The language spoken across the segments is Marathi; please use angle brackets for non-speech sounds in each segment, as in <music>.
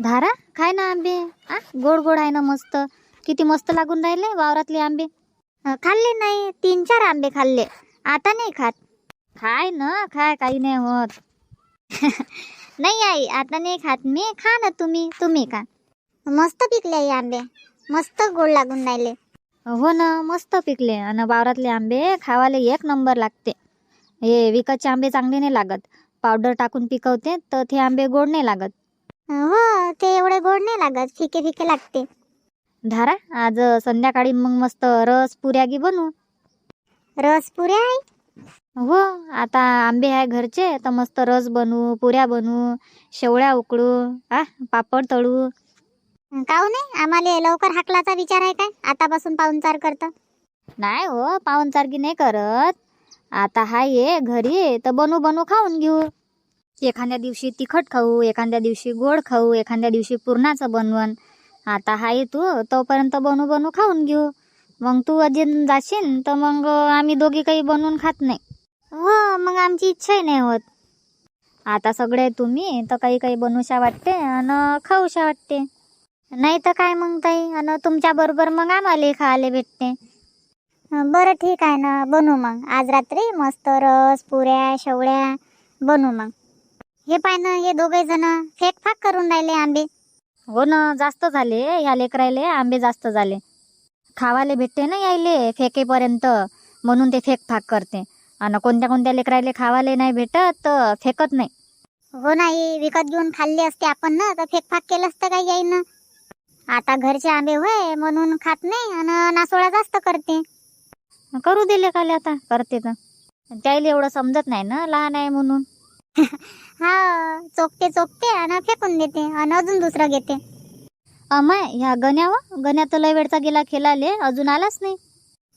धारा? खाय ना आंबे. आ? गोड गोड आहे ना मस्त. किती मस्त लागून राहिले वावरातले आंबे. अं, खाल्ले नाही. तीन चार आंबे खाल्ले. आता नाही खात. खाय ना. खाय काही नाही होत. <laughs> नाही आई आता नाही खात. मी खा ना तुम्ही. तुम्ही खा. मस्त पिकले आई आंबे. मस्त गोड लागून राहिले. हो ना मस्त पिकले. आणि वावरातले आंबे खावाले एक नंबर लागते. हे विकतचे आंबे चांगले नाही लागत. पावडर टाकून पिकवते तर ते आंबे गोड नाही लागत. हो ते एवढे गोड नाही लागत फिके फिके लागते. धारा आज संध्याकाळी मग मस्त रस पुऱ्या गी बनवू. रस पुऱ्या आई हो आता आंबे आहे घरचे तर मस्त रस बनवू पुऱ्या बनवू शेवळ्या उकळू आ पापड तळू. काऊ नाही आम्हाला लवकर हाकलाचा विचार आहे काय? आतापासून पाहुणचार करतं. नाही हो पाहुणचारगी नाही करत. आता हाय ये घरी तर बनवू बनवू खाऊन घेऊ. एखाद्या दिवशी तिखट खाऊ एखाद्या दिवशी गोड खाऊ एखाद्या दिवशी पुरणाचं बनवण. आता हाय तू तोपर्यंत बनवू बनू खाऊन घेऊ. मग तू अजून जाशील तर मग आम्ही दोघी काही बनवून खात नाही. हो मग आमची इच्छाही नाही होत. आता सगळे तुम्ही तर काही काही बनवूशा वाटते आणि खाऊशा वाटते. नाही तर काय मग ताई आणि तुमच्याबरोबर मग आम्हाला खायला भेटते. बरं ठीक आहे ना बनू मग. आज रात्री मस्त रस पुऱ्या शेवळ्या बनवू मग. हे पाय ना हे दोघे जण फेक फाक करून राहिले आंबे. हो ना जास्त झाले या लेकरायले आंबे जास्त झाले. खावाले भेटते ना यायले फेकेपर्यंत म्हणून ते फेक फाक करते. आणि कोणत्या कोणत्या लेकरायले खावाले नाही भेटत तर फेकत नाही. हो नाही विकत घेऊन खाल्ले असते आपण ना तर फेक फाक केलं असतं काही यायनं? आता घरचे आंबे होय म्हणून खात नाही आणि नासोळा जास्त करते. करू दिले खाले आता करते तर. त्याला एवढं समजत नाही ना लहान आहे म्हणून. हा चोकते चोकते आणि फेकून देते आणि अजून दुसरं घेते. अमाय ह्या गण्यावर? गण्या तर लय वेळचा गेला खेळाले अजून आलाच नाही.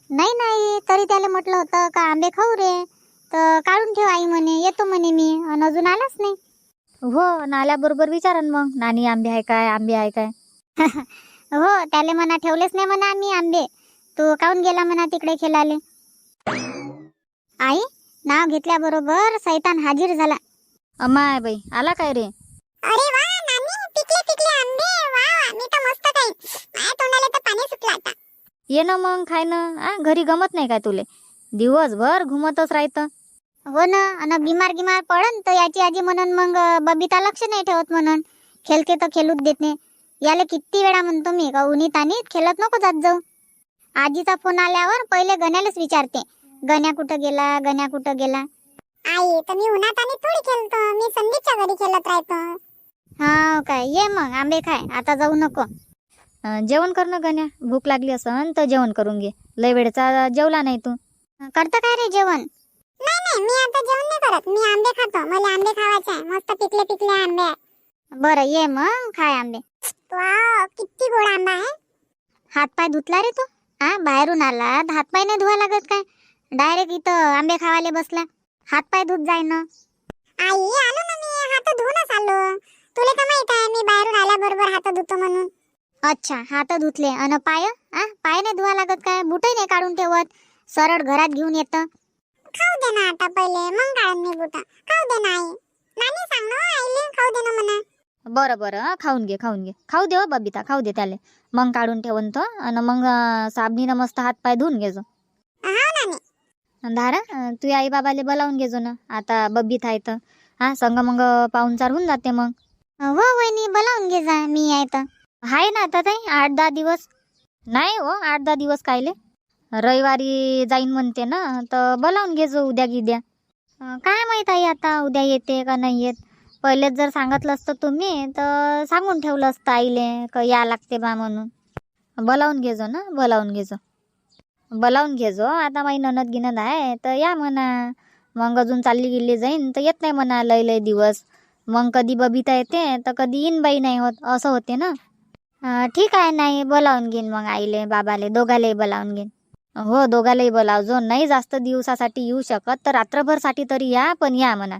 नाही नाही तरी त्याला म्हटलं होतं का आंबे खाऊ रे? तर काढून ठेव आई म्हणे येतो म्हणे मी आणि अजून आलाच नाही. हो नाल्याबरोबर विचारन मग नानी आंबे आहे काय आंबे आहे काय. <laughs> हो त्याले म्हणा ठेवलेच नाही म्हणा आम्ही आंबे. तू काऊन गेला म्हणा तिकडे खेळाले. आई नाव घेतल्याबरोबर सैतान हाजीर झाला. अमाय बाई आला काय रे? अरे वा नानी पिकले पिकले आंबे. वा मी तर मस्त काही माझ्या तोंडाला तर पाणी सुटलं आता. ये ना मग खाय ना आ घरी गमत नाही काय तुले? दिवसभर घुमतच राहतं. हो ना आणि बिमार गिमार पडन तर याची आजी म्हणून मग अं, बबिता लक्ष नाही ठेवत म्हणून. खेळते तर खेळूच देत नाही. याले किती वेळा म्हणतो मी का उन्ही तानीत खेळत नको जात जाऊ. आजीचा फोन आल्यावर पहिले गण्यालाच विचारते. गण्या कुठं गेला गण्या कुठं गेला? आई तर मी उन्हात आणि थोडी खेळतो. मी संदीपच्या घरी खेळत राहतो. हा काय. ये मग आंबे खाय. आता जाऊ नको. अं, जेवण कर ना गण्या. भूक लागली असन तर जेवण करून घे. लय वेळचा जेवला नाही तू. करतं काय रे जेवण? नाही नाही. मी आता जेवण नाही करत. मी आंबे खातो. मला आंबे खावायचे आहे. मस्त पिकले पिकले आंबे. आहे बरं ये मग. खाय आंबे. किती गोड आंबा आहे. हात पाय धुतला रे तू. हा बाहेरून आला हात पाय नाही धुवा लागत काय? डायरेक्ट इथं आंबे खावाले बसला. हात पाय धुत जाय ना. आई आलो ना मी. हात धुवूनच आलो. तुला का माहीत आहे मी बाहेरून आल्याबरोबर हात धुतो म्हणून. अच्छा हात धुतले. अन पाय? आ पाय नाही धुवा लागत काय? बुटही नाही काढून ठेवत. सरळ घरात घेऊन येतं. खाऊ दे ना आता पहिले. मग काढून मी बुटा. खाऊ दे ना आई. नानी सांग ना आईले खाऊ दे ना म्हणा. बरं बरं. हं, खाऊन घे खाऊन घे. खाऊ दे हो बबिता. खाऊ दे त्याले. मग काढून ठेवून तो. आणि मग अं, साबणीनं मस्त हात पाय धुवून घेजो धारा तू आई बाबाले बोलावून घेजो ना. आता बबीत आहे तर. हा संग मग पाहुणचार होऊन जाते मग. हो वहिनी बोलावून घे जा मी आहे तर. आहे ना आता ताई आठ दहा दिवस. नाही हो आठ दहा दिवस कायले. रविवारी जाईन म्हणते ना तर बोलावून घेजो उद्या गिद्या. काय माहीत आई आता उद्या येते का नाही येत? पहिलेच जर सांगितलं असतं तुम्ही तर सांगून ठेवलं असतं आईले का या लागते बा म्हणून. बोलावून घेजो ना बोलावून घेजो. बोलावून घेजो आता माई ननद गिनद आहे तर या म्हणा. मग अजून चालली गेली जाईन तर येत नाही म्हणा लय लय दिवस. मग कधी बबिता येते तर कधी इन बाई नाही होत असं होते ना. ठीक आहे नाही बोलावून घेईन मग आईले बाबाले दोघालाही बोलावून घेईन. हो दोघालाही बोलावजो नाही जास्त दिवसासाठी येऊ शकत तर रात्रभरसाठी तरी या पण या म्हणा.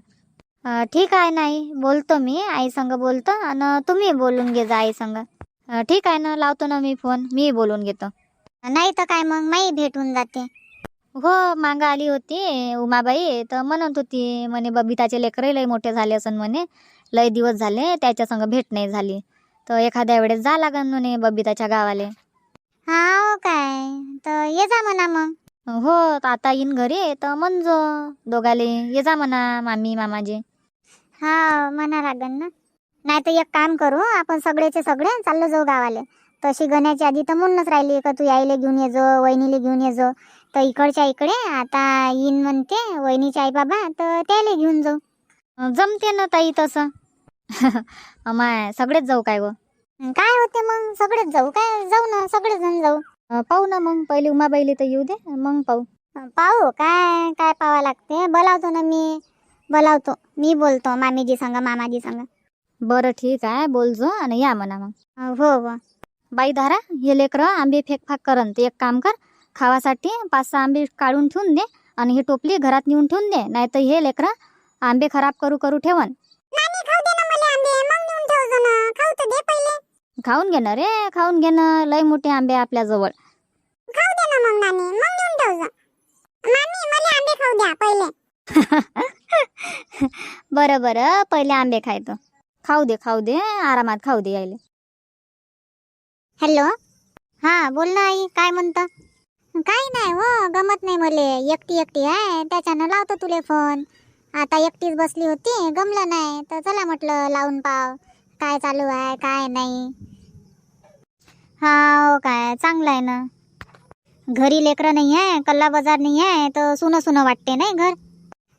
ठीक आहे नाही बोलतो मी आई संग बोलतो आणि तुम्ही बोलून घे जा आई संग. ठीक आहे ना लावतो ना मी फोन मी बोलून घेतो. नाही तर काय मग माई भेटून जाते. हो मांग आली होती उमाबाई. तर म्हणत होती म्हणे बबिताचे लेकरही लय मोठे झाले असन म्हणे. लय दिवस झाले त्याच्या संग भेट नाही झाली. तर एखाद्या वेळेस जा लागन म्हणे बबिताच्या गावाले. हा काय तर ये जा म्हणा मग. हो तर आता येईन घरी तर म्हणजो दोघाले ये जा म्हणा मामी मामाजी. हा म्हणा लागन ना. नाही तर एक काम करू आपण सगळेचे सगळे चाललो जाऊ गावाले. तशी गण्याची आधी तर म्हणूनच राहिली का तू यायला घेऊन ये जो वहिनीला घेऊन ये जो. तर इकडच्या इकडे आता येईन म्हणते वहिनीचे आई बाबा तर त्याला घेऊन जाऊ. जमते ना ताई तसं. <laughs> माय सगळेच जाऊ काय गो? काय होते मग? सगळेच जाऊ काय? जाऊ ना सगळेच जण जाऊ पाहू ना मग पहिले उमाबाईले तर येऊ दे मग पाहू. पाहू काय काय पाहावं लागते. बोलावतो ना मी. बोलावतो. मी बोलतो मामीजी संग मामाजी संग. बरं ठीक आहे बोलजो आणि या म्हणा मग. हो हो. बाई धारा हे लेकरं आंबे फेकफाक करन. ते एक काम कर खावासाठी पाच सहा आंबे काढून ठेवून दे आणि ही टोपली घरात नेऊन ठेवून दे. नाही तर हे लेकरं आंबे खराब करू करू ठेवन. नानी खाऊ दे ना मला आंबे. मग नेऊन ठेवतो ना. खाऊ तर दे पहिले. खाऊन घे ना रे खाऊन घे ना. लय मोठे आंबे आपल्या जवळ. <laughs> बरं बरं. पहिले आंबे खायतो खाऊ दे खाऊ दे. आरामात खाऊ दे यायले. हॅलो? हा बोल ना आई काय म्हणतं? काही नाही हो गमत नाही मले. एकटी एकटी आहे त्याच्यानं लावतो तुले फोन. आता एकटीच बसली होती गमलं नाही. तर चला म्हटलं लावून पाव. काय चालू आहे काय नाही. हा हो काय चांगलं आहे ना. घरी लेकरं नाही आहे कल्ला बाजार नाही आहे तर सुनं सुनं वाटते नाही घर?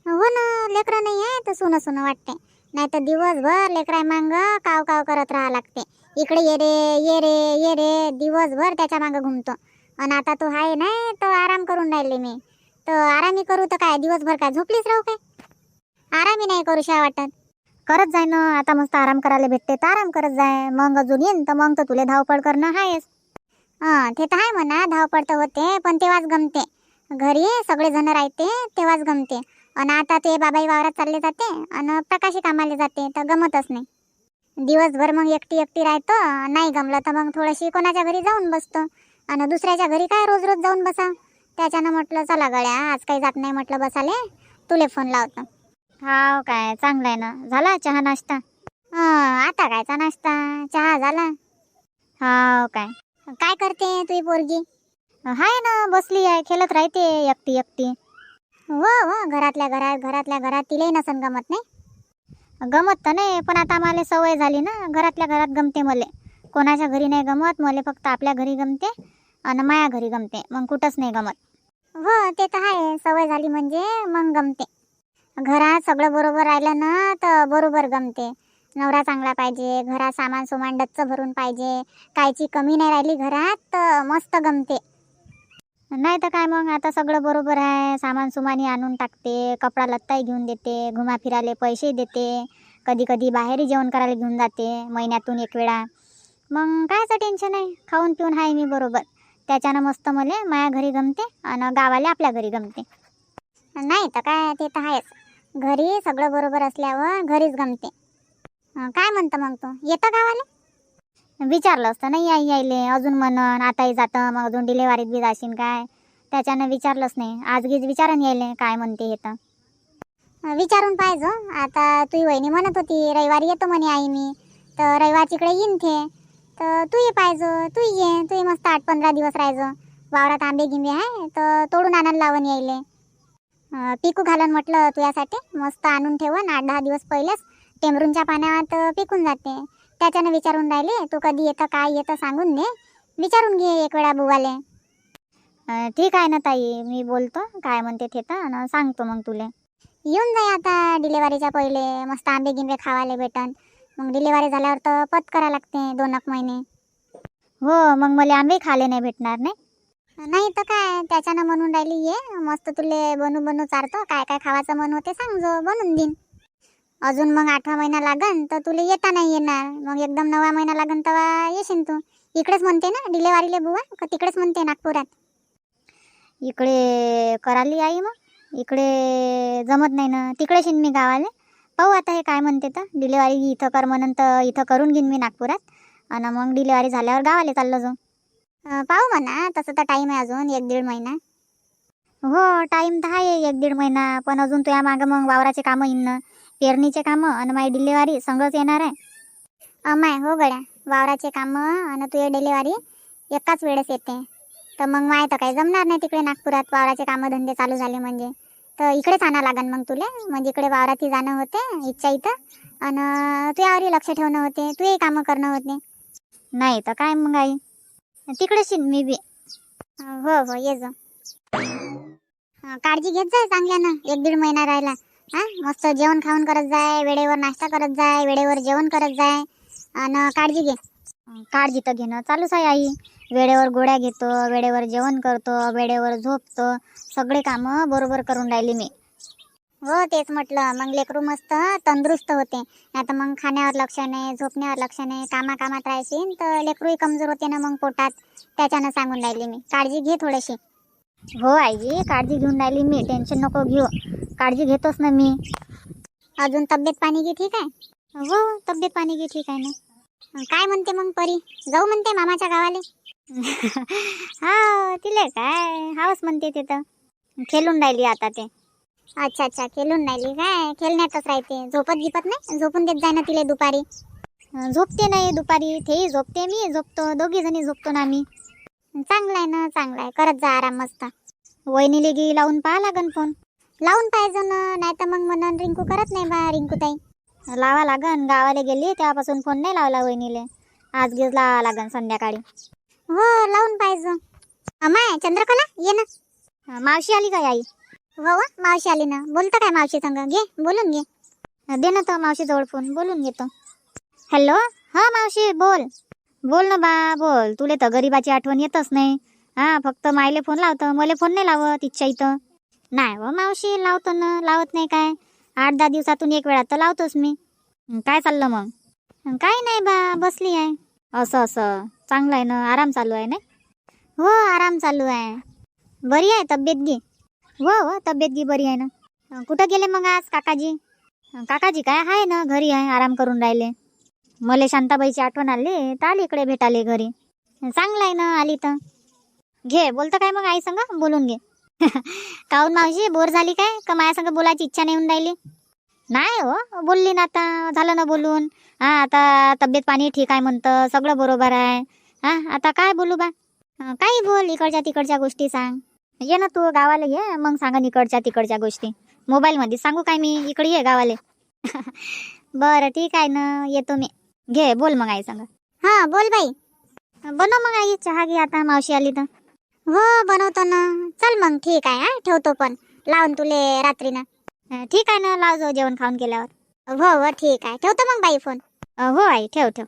हो ना लेकरं नाही आहे तर सुनं सुनं वाटते. नाही तर दिवसभर लेकराय मांग काव काव करत राहा लागते. इकडे ये रे ये रे ये रे. दिवसभर त्याच्या मागं घुमतो. आणि आता तो आहे नाही तर आराम करून राहिले मी. तर आरामी करू तर काय? दिवसभर काय? झोपलीच राहू काय? आरामी नाही करू शा वाटत. करत जाय ना आता मस्त आराम करायला भेटते तर आराम करत जाय. मग अजून येईन तर मग तर तुला धावपळ करणं आहेच हां ते तर आहे म्हणा धावपळ तर होते पण तेव्हाच गमते. घरी सगळेजण राहते तेव्हाच गमते. आणि आता ते बाबाई वावरात चालले जाते आणि प्रकाशी कामाला जाते तर गमतच नाही. दिवसभर मग एकटी एकटी राहतो नाही गमलं तर मग थोडीशी कोणाच्या घरी जाऊन बसतो. आणि दुसऱ्याच्या घरी काय रोज रोज जाऊन बसा? त्याच्यानं म्हटलं चला गड्या आज काही जात नाही म्हटलं बसाले तुले फोन लावतो. हा काय चांगलं आहे ना. झाला चहा नाश्ता? हां आता कायचा नाश्ता? चहा झाला. हा काय. काय करते तुझी पोरगी? हाय ना बसली आहे खेळत राहते एकटी एकटी. हो हो घरातल्या घरात घरातल्या घरात तिलाही नसन गमत नाही? गमत तर नाही पण आता मला सवय झाली ना घरातल्या घरात गमते मले. कोणाच्या घरी नाही गमत मले फक्त आपल्या घरी गमते आणि माया घरी गमते मग कुठंच नाही गमत. हो ते तर आहे सवय झाली म्हणजे मग गमते. घरात सगळं बरोबर राहिलं ना तर बरोबर गमते. नवरा चांगला पाहिजे घरात सामान सुमान डच्च भरून पाहिजे. कायची कमी नाही राहिली घरात तर मस्त गमते. नाही तर काय मग आता सगळं बरोबर आहे. सामान सुमानी आणून टाकते कपडा लत्ताही घेऊन देते घुमा फिरायला पैसे देते. कधी कधी बाहेरही जेवण करायला घेऊन जाते महिन्यातून एक वेळा. मग कायचं टेन्शन आहे? खाऊन पिऊन आहे मी बरोबर. त्याच्यानं मस्त मले माया घरी गमते आणि गावाला आपल्या घरी गमते. नाही तर काय ते तर आहेच. घरी सगळं बरोबर असल्यावर घरीच गमते. काय म्हणतं मग तू? येतं गावाला? विचारलं असतं नाही आई यायले अजून म्हणन आताही जातं मग अजून डिलेवारीत बी जाशीन काय? त्याच्यानं विचारलंच नाही. आज गीज विचारून यायले काय म्हणते हे तर? विचारून पाहिजे आता तुही वहिनी म्हणत होती रविवारी येतो म्हणे आई मी. तर रविवार इकडे येईन थे. तर तू ये पाहिजे तू ये तू मस्त आठ पंधरा दिवस राहायचं. वावरात आंबे गिंबे आहे तर तोडून आणायला लावून यायले. पिकू घालन म्हटलं तुझ्यासाठी मस्त आणून ठेवन आठ दहा दिवस पहिलेच टेमरूनच्या पाण्यात पिकून जाते. त्याच्यानं विचारून राहिले तू कधी येतं काय येतं सांगून दे. विचारून घे एक वेळा बुवाले. ठीक आहे ना ताई मी बोलतो. काय म्हणते ते तर आणि सांगतो मग तुले. येऊन जाय आता डिलेवरीच्या पहिले मस्त आंबे गिंबे खावाले भेटन. मग डिलेवरी झाल्यावर तर पत करा लागते दोन एक महिने. हो मग मला आंबे खाले नाही भेटणार नाही? नाही तर काय त्याच्यानं म्हणून राहिली ये. मस्त तुले बनू बनू चारतो. काय काय खावाचं मन होते सांग जो बनवून देईन अजून मग आठवा महिना लागन तर तुला येता नाही येणार. मग एकदम नवा महिना लागन तेव्हा येशील तू. इकडेच म्हणते ना डिलेवारीले बुवा का तिकडेच म्हणते नागपुरात. इकडे कराली आई मग इकडे जमत नाही ना तिकडे शिन मी गावाले. पाहू आता हे काय म्हणते तर डिलेवारी इथं कर म्हणून तर इथं करून घेईन मी नागपुरात. आणि मग डिलेवारी झाल्यावर गावाले चाललो जाऊ. पाहू म्हणा तसं तर टाईम आहे अजून एक दीड महिना. हो टाईम तर आहे एक दीड महिना पण अजून तुझ्या मागं मग वावराचे कामं येईन ना. पेरणीचे कामं आणि माझी डिलेवारी संगच येणार आहे. अमाय हो गड्या वावराचे काम आणि तुझे डिलिव्हरी एकाच वेळेस येते. तर मग माय तर काही जमणार नाही तिकडे नागपुरात वावराचे कामं धंदे चालू झाले म्हणजे. तर इकडेच आणा लागन मग तुले म्हणजे इकडे वावरातही जाणं होते इच्छा इथं. आणि तुझ्यावरही लक्ष ठेवणं होते तुझेही कामं करणं होते. नाही तर काय मग आई? तिकडेच येईन मी बी. हो हो ये जा. काळजी घेत जाय चांगल्यानं एक दीड महिना राहिला. हा मस्त जेवण खाऊन करत जाय वेळेवर नाश्ता करत जाय वेळेवर जेवण करत जाय. आणि काळजी घे. काळजी तर घेणं चालूच आहे आई. वेळेवर गोळ्या घेतो वेळेवर जेवण करतो वेळेवर झोपतो. सगळे कामं बरोबर करून राहिली मी. हो तेच म्हटलं. मग लेकरू मस्त तंदुरुस्त होते. नाही तर मग खाण्यावर लक्ष नाही झोपण्यावर लक्ष नाही कामा कामात राहायची तर लेकरूही कमजोर होते ना मग पोटात. त्याच्यानं सांगून राहिली मी. काळजी घे थोडीशी. हो आईजी काळजी घेऊन राहिली मी. टेन्शन नको घेऊ. काळजी घेतोच ना मी. अजून तब्येत पाणी की ठीक आहे? हो तब्येत पाणी की ठीक आहे ना. काय म्हणते मग परी? जाऊ म्हणते मामाच्या गावाले? <laughs> हा हो, तिले काय हावस म्हणते ते तर. खेळून राहिली आता ते. अच्छा अच्छा खेळून राहिली काय? खेळण्यातच राहते. झोपत गिपत नाही? झोपून देत जाय ना तिले दुपारी. झोपते नाही दुपारी. तेही झोपते मी झोपतो. दोघी जणी झोपतो ना आम्ही. चांगलं आहे ना चांगलं आहे. करत जा आराम मस्त. वहिनीले गी लावून पाहा लागन फोन. लावून पाहिजे ना नाही तर मग म्हणून रिंकू करत नाही बा रिंकू ताई लावा लागन गावाला गेली तेव्हापासून फोन नाही लावला वहिनीले. आज गिज लावा लागन संध्याकाळी. हो लावून पाहिजे. माय चंद्रकला ये ना. मावशी आली काय आई? हो, हो मावशी आली ना. बोलतं काय मावशी संग? घे बोलून घे. दे ना तर मावशी जवळ फोन बोलून घेतो. हॅलो हा मावशी बोल. बोल ना बा बोल. तुले तर गरीबाची आठवण येतच नाही. हा फक्त मायले फोन लावतं. मला फोन नाही लावत इच्छा इथं. नाही व मावशी लावतो ना. लावत नाही काय. आठ दहा दिवसातून एक वेळा तर लावतोच मी. काय चाललं मग? काय काही नाही बा बसली आहे. असं असं. चांगलं आहे ना? आराम चालू आहे ना हो आराम चालू आहे. बरी आहे तब्येत गी? हो हो तब्येत गी बरी आहे ना. कुठं गेले मग आज काकाजी? काकाजी काय आहे ना? घरी आहे आराम करून राहिले. मले शांताबाईची आठवण आली. तर आली इकडे भेटाले घरी. चांगलं आहे ना? आली तर. घे बोलतं काय मग आई संग? बोलून घे. <laughs> काहून मावशी? बोर झाली काय? का माझ्यासंग बोलायची इच्छा नाही होऊन राहिली? नाही हो बोलली ना आता. झालं ना बोलून. हा आता तब्येत पाणी ठीक आहे म्हणतं. सगळं बरोबर आहे. हा आता काय बोलू बा? काही बोल इकडच्या तिकडच्या गोष्टी सांग. ये ना तू गावाला ये मग सांगा इकडच्या तिकडच्या गोष्टी. मोबाईलमध्ये सांगू काय मी? इकडे ये गावाले. <laughs> बरं ठीक आहे ना. येतो मी. घे बोल मग आई सांग. हा बोल बाई. बनव मग आई चहा घे आता. मावशी आली तर. हो बनवतो ना. चल मग ठीक आहे हा? ठेवतो पण. लावून तुले रात्रीनं. ठीक आहे ना लाव जेवण खाऊन गेल्यावर. हो हो ठीक आहे. ठेवतो मग बाई फोन. हो आई ठेव ठेव.